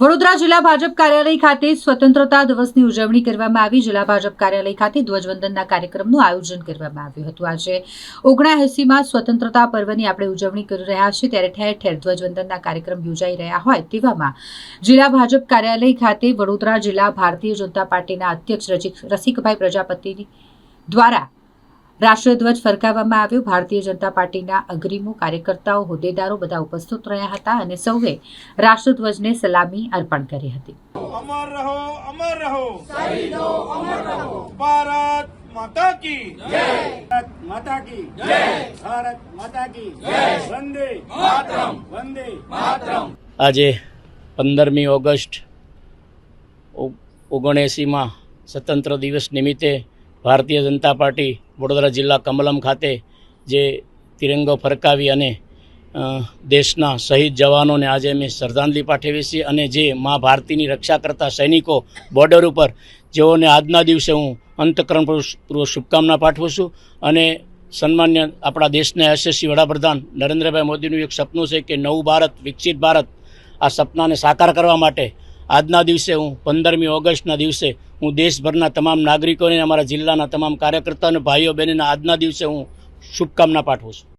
વડોદરા જિલ્લા ભાજપ કાર્યાલય ખાતે સ્વતંત્રતા દિવસની ઉજવણી કરવામાં આવી. જિલ્લા ભાજપ કાર્યાલય ખાતે ધ્વજવંદનના કાર્યક્રમનું આયોજન કરવામાં આવ્યું હતું. આજે ઓગણાએંસીમાં સ્વતંત્રતા પર્વની આપણે ઉજવણી કરી રહ્યા છીએ. ત્યારે ઠેર ઠેર ધ્વજવંદનના કાર્યક્રમ યોજાઈ રહ્યા હોય તેવામાં જિલ્લા ભાજપ કાર્યાલય ખાતે વડોદરા જિલ્લા ભારતીય જનતા પાર્ટીના અધ્યક્ષ રસિક- રસિકભાઈ પ્રજાપતિની દ્વારા રાષ્ટ્રધ્વજ ફરકાવવામાં આવ્યો. ભારતીય જનતા પાર્ટીના અગ્રીમો કાર્યકર્તાઓ હોદ્દેદારો બધા ઉપસ્થિત રહ્યા હતા અને સૌએ રાષ્ટ્રધ્વજને સલામી અર્પણ કરી હતી. અમર રહો અમર રહો. ભારત માતા કી જય. ભારત માતા કી જય. ભારત માતા કી જય. વંદે માતરમ. વંદે માતરમ. આજે પંદરમી ઓગસ્ટ ઓગણએંસીમાં સ્વતંત્ર દિવસ નિમિત્તે ભારતીય જનતા પાર્ટી વડોદરા જિલ્લા કમલમ ખાતે જે તિરંગો ફરકાવી અને દેશના શહીદ જવાનોને આજે અમે શ્રદ્ધાંજલિ પાઠવી છીએ અને જે મા ભારતીની રક્ષા કરતા સૈનિકો બોર્ડર ઉપર, જેઓને આજના દિવસે હું અંતકરણપૂર્વક શુભકામના પાઠવું છું અને સન્માન્ય આપણા દેશના યશસ્વી વડાપ્રધાન નરેન્દ્રભાઈ મોદીનું એક સપનું છે કે નવું ભારત, વિકસિત ભારત, આ સપનાને સાકાર કરવા માટે આજના દિવસે હું પંદરમી ઓગસ્ટના દિવસે હું દેશભરના તમામ નાગરિકોને અમારા જિલ્લાના તમામ કાર્યકર્તાઓને ભાઈઓ બહેનોને આજના દિવસે હું શુભકામના પાઠવું છું.